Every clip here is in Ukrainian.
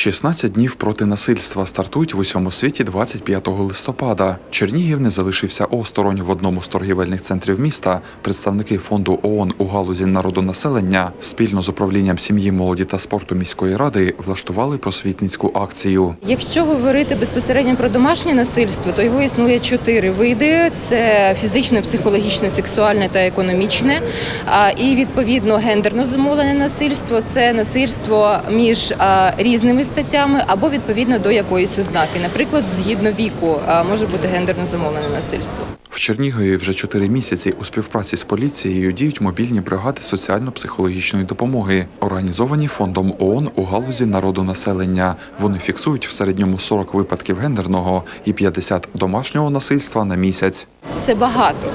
16 днів проти насильства стартують в усьому світі 25 листопада. Чернігів не залишився осторонь в одному з торгівельних центрів міста. Представники фонду ООН у галузі народонаселення спільно з управлінням сім'ї, молоді та спорту міської ради влаштували просвітницьку акцію. Якщо говорити безпосередньо про домашнє насильство, то його існує чотири види: це фізичне, психологічне, сексуальне та економічне. І відповідно гендерно зумовлене насильство це насильство між різними статтями або відповідно до якоїсь ознаки. Наприклад, згідно віку може бути гендерно зумовлене насильство. В Чернігові вже чотири місяці у співпраці з поліцією діють мобільні бригади соціально-психологічної допомоги, організовані фондом ООН у галузі народонаселення. Вони фіксують в середньому 40 випадків гендерного і 50 домашнього насильства на місяць. Це багато.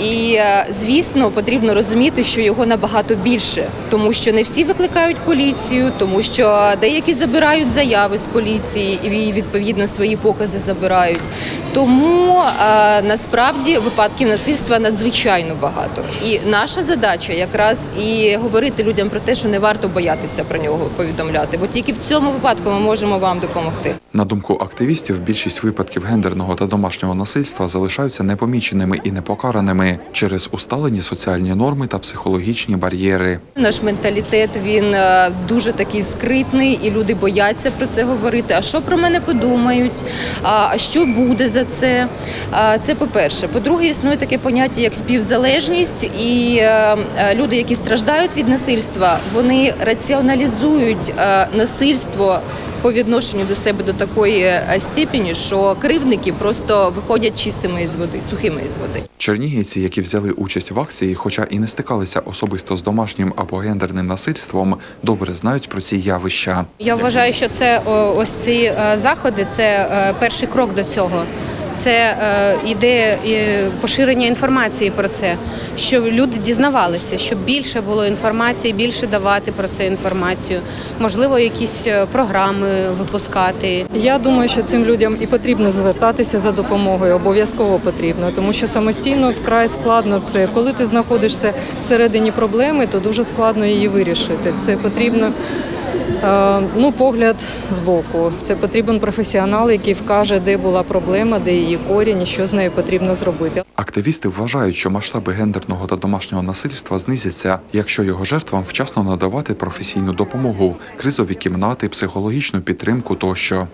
І е, звісно, потрібно розуміти, що його набагато більше, тому що не всі викликають поліцію, тому що деякі забирають заяви з поліції і відповідно свої покази забирають. Тому е, насправді випадків насильства надзвичайно багато. І наша задача якраз і говорити людям про те, що не варто боятися про нього повідомляти, бо тільки в цьому випадку ми можемо вам допомогти. На думку активістів, більшість випадків гендерного та домашнього насильства залишаються непоміченими і непокараними через усталені соціальні норми та психологічні бар'єри. Наш менталітет він е, дуже такий скритний, і люди бояться про це говорити. А що про мене подумають? А що буде за це? Це по-перше. По-друге, існує таке поняття як співзалежність, і е, е, люди, які страждають від насильства, вони раціоналізують насильство. По відношенню до себе до такої е, степені, що кривдники просто виходять чистими із води, сухими із води. Чернігівці, які взяли участь в акції, хоча і не стикалися особисто з домашнім або гендерним насильством, добре знають про ці явища. Я вважаю, що це ось ці е, заходи це е, перший крок до цього. Це е, іде е, поширення інформації про це, щоб люди дізнавалися, щоб більше було інформації, більше давати про це інформацію. Можливо, якісь е, програми випускати. Я думаю, що цим людям і потрібно звертатися за допомогою, обов'язково потрібно, тому що самостійно вкрай складно це. Коли ти знаходишся всередині проблеми, то дуже складно її вирішити. Це потрібно ну, погляд збоку. Це потрібен професіонал, який вкаже, де була проблема, де її корінь, що з нею потрібно зробити. Активісти вважають, що масштаби гендерного та домашнього насильства знизяться, якщо його жертвам вчасно надавати професійну допомогу, кризові кімнати, психологічну підтримку тощо.